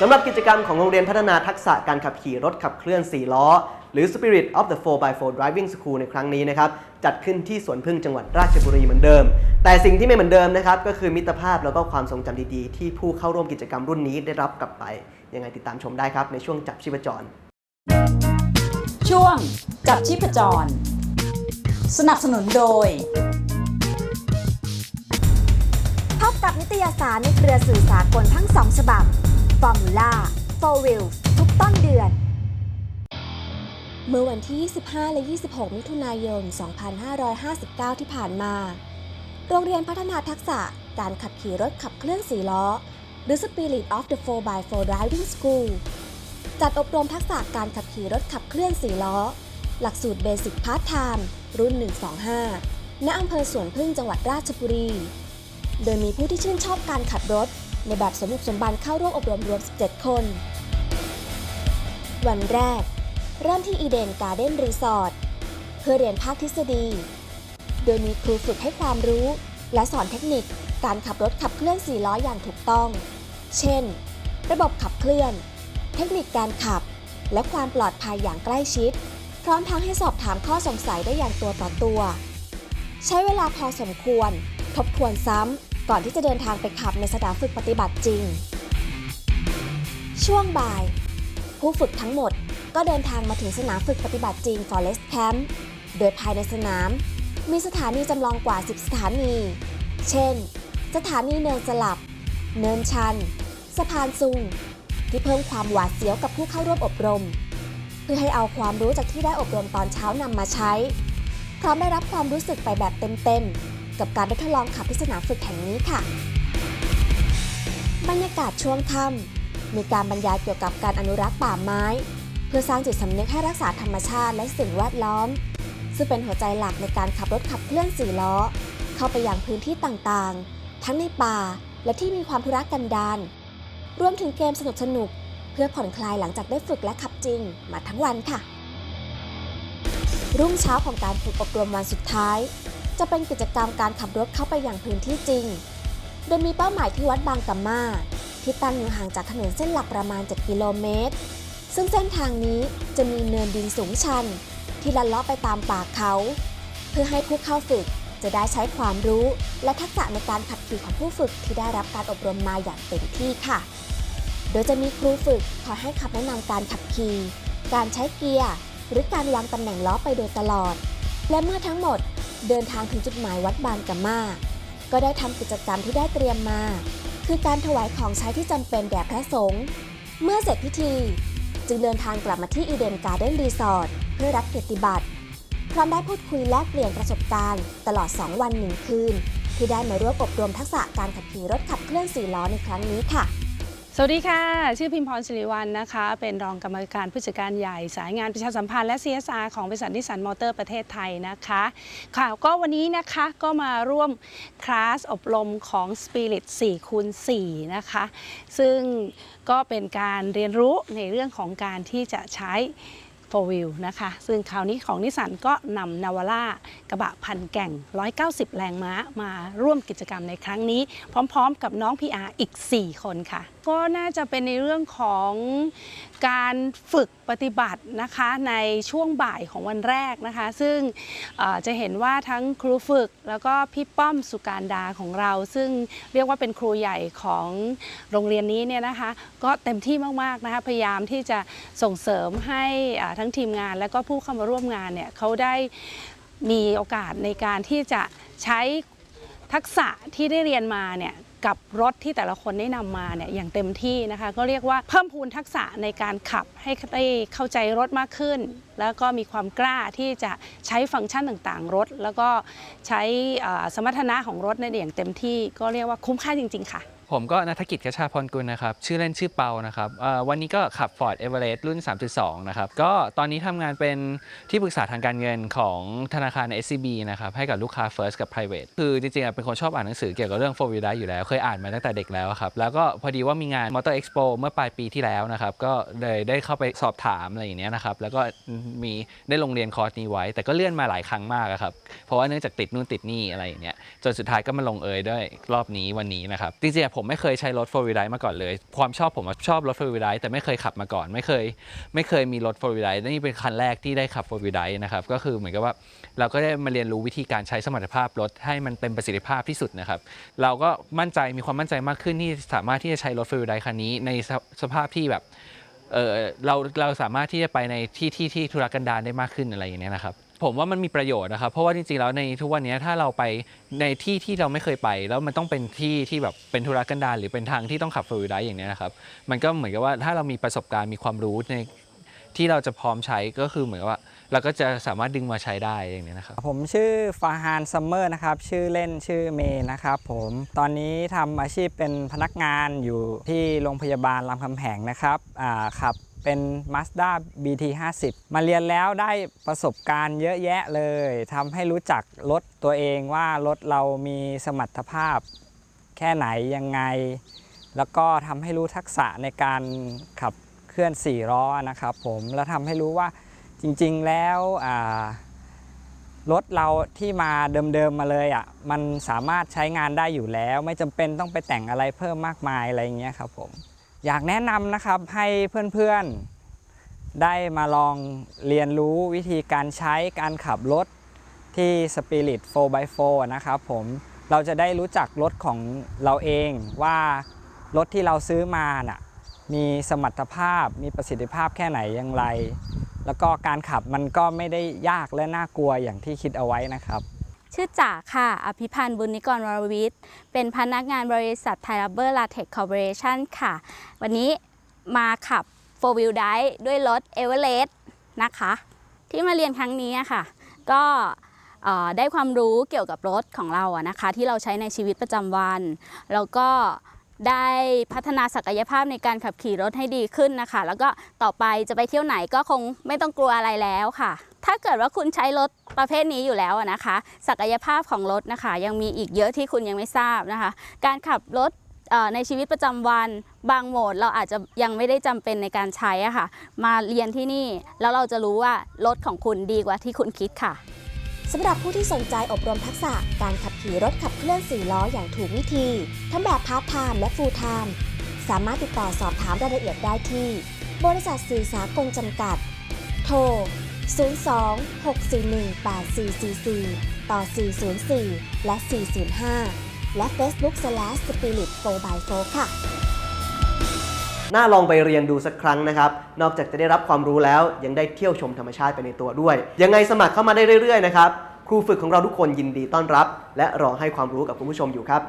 สำหรับกิจกรรมของโรงเรียนพัฒนาทักษะการขับขี่รถขับเคลื่อน 4 ล้อ หรือ Spirit of the 4x4 Driving School ในครั้งนี้นะครับ จัดขึ้นที่สวนพึ่งจังหวัดราชบุรีเหมือนเดิม แต่สิ่งที่ไม่เหมือนเดิมนะครับ ก็คือมิตรภาพแล้วก็ความทรงจำดีๆ ที่ผู้เข้าร่วมกิจกรรมรุ่นนี้ได้รับกลับไป ยังไงติดตามชมได้ครับในช่วงจับชีพจร ช่วงจับชีพจร สนับสนุนโดยพบกับนิตยสารในเครือสื่อสากลทั้ง2ฉบับ Formula Four Wheels ทุกต้นเดือน เมื่อวันที่ 25 และ 26 มิถุนายน 2559 ที่ผ่านมา โรงเรียนพัฒนาทักษะการขับขี่รถขับเคลื่อน4ล้อ หรือ Spirit of the 4x4 Driving School จัดอบรมทักษะการขับขี่รถขับเคลื่อน4ล้อ หลักสูตรเบสิกพาร์ทไทม์รุ่น 125 ณ อำเภอสวนพึ่งจังหวัดราชบุรี โดยมีผู้ที่ชื่นชอบการขับรถ ในแบบสมบุกสมบันเข้าร่วมอบรมรวม 17 คน วันแรก เริ่มที่อีเดนการ์เด้นรีสอร์ทเพื่อเรียนภาคทฤษฎี โดยมีครูฝึกให้ความรู้ และสอนเทคนิคการขับรถขับเคลื่อน4ล้ออย่างถูกต้อง เช่น ระบบขับเคลื่อน เทคนิคการขับ และความปลอดภัยอย่างใกล้ชิด พร้อมทั้งให้สอบถามข้อสงสัยได้อย่างตัวต่อตัว ใช้เวลาพอสมควร ทบทวนซ้ำ ก่อนที่จะเดินทางไปขับในสนามฝึกปฏิบัติจริง ช่วงบ่าย ผู้ฝึกทั้งหมดก็เดินทางมาถึงสนามฝึกปฏิบัติจริง Forest Camp โดยภายในสนาม มีสถานีจำลองกว่า 10 สถานี เช่น สถานีเนินสลับ เนินชัน สะพานซุง ที่เพิ่มความหวาดเสียวกับผู้เข้าร่วมอบรม เพื่อให้เอาความรู้จากที่ได้อบรมตอนเช้านำมาใช้ พร้อมได้รับความรู้สึกไปแบบเต็มๆ กับการได้ทดลองขับที่สนามฝึกแห่งนี้ค่ะ บรรยากาศช่วงค่ำมีการบรรยายเกี่ยวกับการอนุรักษ์ป่าไม้ เพื่อสร้างจิตสำนึกให้รักษาธรรมชาติและสิ่งแวดล้อม ซึ่งเป็นหัวใจหลักในการขับรถขับเคลื่อนสี่ล้อ เข้าไปยังพื้นที่ต่างๆ ทั้งในป่าและที่มีความทุรกันดารรวมถึงเกมสนุกๆเพื่อผ่อนคลายหลังจากได้ฝึกและขับจริง มาทั้งวันค่ะ รุ่งเช้าของการฝึกอบรมวันสุดท้าย จะเป็นกิจกรรมการขับรถเข้าไปอยังพื้นที่จริง โดยมีเป้าหมายที่วัดบางกะมาที่ตั้งอยู่ห่างจากถนนเส้นหลักประมาณ 7 กิโลเมตร ซึ่งเส้นทางนี้จะมีเนินดินสูงชัน ที่ลัดเลาะไปตามป่าเขา เพื่อให้ผู้เข้าฝึกจะได้ใช้ความรู้ และทักษะในการขับขี่ของผู้ฝึกที่ได้รับการอบรมมาอย่างเต็มที่ค่ะ โดยจะมีครูฝึกคอยให้คำแนะนำการขับขี่ การใช้เกียร์ หรือการวางตำแหน่งล้อไปโดยตลอด และเมื่อทั้งหมด เดินทางถึงจุดหมายวัดบางกะมาก็ได้ทำกิจกรรมที่ได้เตรียมมา คือการถวายของใช้ที่จำเป็นแด่พระสงฆ์เมื่อเสร็จพิธี จึงเดินทางกลับมาที่อีเดนการ์เด้นรีสอร์ทเพื่อรับเกียรติบัตรพร้อมได้พูดคุยแลกเปลี่ยนประสบการณ์ ตลอด 2 วัน1คืน ที่ได้มาร่วมอบรมทักษะการขับขี่รถขับเคลื่อน4ล้อในครั้งนี้ค่ะ สวัสดีค่ะ ชื่อพิมพรศิริวัลนะคะ เป็นรองกรรมการผู้จัดการใหญ่สายงานประชาสัมพันธ์และ CSR ของบริษัทนิสสันมอเตอร์ประเทศไทยนะคะค่ะก็วันนี้นะคะก็มาร่วมคลาสอบรมของ Spirit 4คูณ4นะคะ ซึ่งก็เป็นการเรียนรู้ในเรื่องของการที่จะใช้ 4 Wheel นะคะ ซึ่งคราวนี้ของนิสสันก็นำนาวาร่ากระบะพันแก่ง 190 แรงม้ามาร่วมกิจกรรมในครั้งนี้ พร้อมๆกับน้อง PR อีก 4 คนค่ะ ก็น่าจะเป็นในเรื่องของการฝึกปฏิบัตินะคะในช่วงบ่ายของวันแรกนะคะ ซึ่งจะเห็นว่าทั้งครูฝึกแล้วก็พี่ป้อมสุการดาของเรา ซึ่งเรียกว่าเป็นครูใหญ่ของโรงเรียนนี้เนี่ยนะคะ ก็เต็มที่มากๆนะคะพยายามที่จะส่งเสริมให้อ่าทั้งทีมงาน และก็ผู้เข้ามาร่วมงานเนี่ยเขาได้มีโอกาสในการที่จะใช้ทักษะที่ได้เรียนมาเนี่ยกับรถที่แต่ละคนได้นำมาเนี่ยอย่างเต็มที่นะคะ ก็เรียกว่าเพิ่มพูนทักษะในการขับให้ได้เข้าใจรถมากขึ้น แล้วก็มีความกล้าที่จะใช้ฟังก์ชันต่างๆ รถ แล้วก็ใช้สมรรถนะของรถในอย่างเต็มที่ ก็เรียกว่าคุ้มค่าจริง ๆ ค่ะ ผมก็นัฐกิจกระชาพรกุลนะครับ ชื่อเล่นชื่อเปานะครับวันนี้ก็ขับ Ford Everest รุ่น 3.2 นะครับ ก็ตอนนี้ทำงานเป็นที่ปรึกษาทางการเงินของธนาคาร SCB นะครับ ให้กับลูกค้า First กับ Private คือจริงๆเป็นคนชอบอ่านหนังสือเกี่ยวกับเรื่อง4 Wheel Drive อยู่แล้ว เคยอ่านมาตั้งแต่เด็กแล้วครับ แล้วก็พอดีว่ามีงาน Motor Expo เมื่อปลายปีที่แล้วนะครับ ก็เลยได้เข้าไปสอบถามอะไรอย่างเนี้ยนะครับ แล้วก็มีได้ลงเรียนคอร์สนี้ไว้ แต่ก็เลื่อนมาหลายครั้งมากครับ เพราะว่าเนื่องจากติดนู่นติดนี่อะไรอย่างเนี้ย จนสุดท้ายก็มาลงเอยด้วยรอบนี้วันนี้นะครับ จริงๆผมไม่เคยใช้รถ4 wheel drive มาก่อนเลย ความชอบผมชอบรถ4 wheel drive แต่ไม่เคยขับมาก่อน ไม่เคย ไม่เคยมีรถ4 wheel drive นี่เป็นคันแรกที่ได้ขับ4 wheel drive นะครับ ก็คือเหมือนกับว่าเราก็ได้มาเรียนรู้วิธีการใช้สมรรถภาพรถให้มันเต็มประสิทธิภาพที่สุดนะครับ เราก็มั่นใจมีความมั่นใจมากขึ้นที่สามารถที่จะใช้รถ4 wheel drive คันนี้ในสภสภาพที่แบบเออเราเราสามารถที่จะไปในที่ที่ที่ธุรกันดารได้มากขึ้นอะไรอย่างเงี้ยนะครับ ผมว่ามันมีประโยชน์นะครับ เพราะว่าจริงๆแล้วในทุกวันนี้ถ้าเราไปในที่ที่เราไม่เคยไป แล้วมันต้องเป็นที่ที่แบบเป็นธุรกันดารหรือเป็นทางที่ต้องขับฟลูริดอย่างนี้นะครับ มันก็เหมือนกับว่าถ้าเรามีประสบการณ์มีความรู้ในที่เราจะพร้อมใช้ก็คือเหมือนว่า เราก็จะสามารถดึงมาใช้ได้อย่างนี้นะครับ ผมชื่อฟาฮานซัมเมอร์นะครับ ชื่อเล่นชื่อเมย์นะครับผมตอนนี้ทำอาชีพเป็นพนักงานอยู่ที่โรงพยาบาลรามคำแหงนะครับขับ เป็น Mazda BT 50 มาเรียนแล้วได้ประสบการณ์เยอะแยะเลยทำให้รู้จักรถตัวเองว่ารถเรามีสมรรถภาพ แค่ไหนยังไง แล้วก็ทำให้รู้ทักษะในการขับเคลื่อน4ล้อนะครับผมแล้วทำให้รู้ว่าจริงๆแล้วรถเราที่มาเดิมๆมาเลยอะมันสามารถใช้งานได้อยู่แล้ว ไม่จำเป็นต้องไปแต่งอะไรเพิ่มมากมายอะไรอย่างเงี้ยครับผม อยากแนะนำนะครับให้เพื่อนๆ ได้มาลองเรียนรู้วิธีการใช้การขับรถที่ Spirit 4x4 นะครับผมเราจะได้รู้จักรถของเราเองว่ารถที่เราซื้อมาน่ะมีสมรรถภาพมีประสิทธิภาพแค่ไหนอย่างไร แล้วก็การขับมันก็ไม่ได้ยากและน่ากลัวอย่างที่คิดเอาไว้นะครับ ชื่อจ๋าค่ะ อภิพันธ์บุญนิกรวรวิทย์ เป็นพนักงานบริษัทไทยรับเบอร์ลาเทคคอร์ปอเรชันค่ะ วันนี้มาขับ 4 Wheel Drive ด้วยรถ e v e r e s t นะคะ ที่มาเรียนครั้งนี้ค่ะ ก็ได้ความรู้เกี่ยวกับรถของเราอะนะคะ ที่เราใช้ในชีวิตประจำวัน แล้วก็ได้พัฒนาศักยภาพในการขับขี่รถให้ดีขึ้นนะคะ แล้วก็ต่อไปจะไปเที่ยวไหนก็คงไม่ต้องกลัวอะไรแล้วค่ะ ถ้าเกิดว่าคุณใช้รถประเภทนี้อยู่แล้วนะคะ ศักยภาพของรถนะคะ ยังมีอีกเยอะที่คุณยังไม่ทราบนะคะ การขับรถในชีวิตประจำวันบางโหมดเราอาจจะยังไม่ได้จำเป็นในการใช้อะค่ะ มาเรียนที่นี่แล้วเราจะรู้ว่ารถของคุณดีกว่าที่คุณคิดค่ะสำหรับผู้ที่สนใจอบรมทักษะการขับขี่รถขับเคลื่อน4ล้ออย่างถูกวิธี ทั้งแบบพาร์ทไทม์และฟูลไทม์สามารถติดต่อสอบถามรายละเอียดได้ที่ บริษัทสื่อสากลจำกัด โทร 02-641-8444 ต่อ 404 และ 405 และ Facebook slash Spirit 4x4 ค่ะน่าลองไปเรียนดูสักครั้งนะครับ นอกจากจะได้รับความรู้แล้ว ยังได้เที่ยวชมธรรมชาติไปในตัวด้วย ยังไงสมัครเข้ามาได้เรื่อยๆนะครับ ครูฝึกของเราทุกคนยินดีต้อนรับ และรอให้ความรู้กับคุณผู้ชมอยู่ครับ